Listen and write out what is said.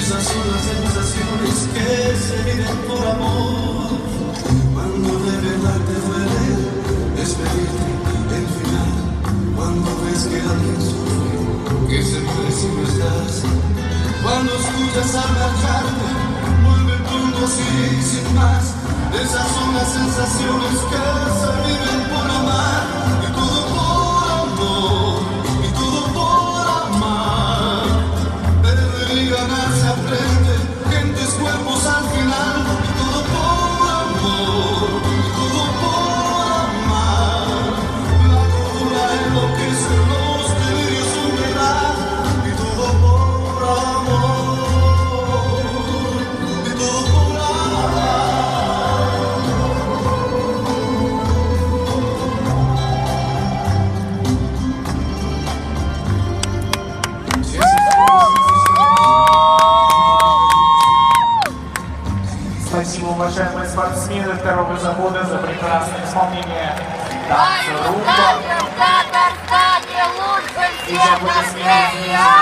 esas son las sensaciones que se viven por amor. Cuando de verdad te despedirte el final, cuando ves que alguien que si no estás. Cuando escuchas al marcharte, vuelve pronto así sin más. Esas son las sensaciones que спасибо, уважаемые спортсмены второго захода, за прекрасное исполнение танца рука. И аплодисменты.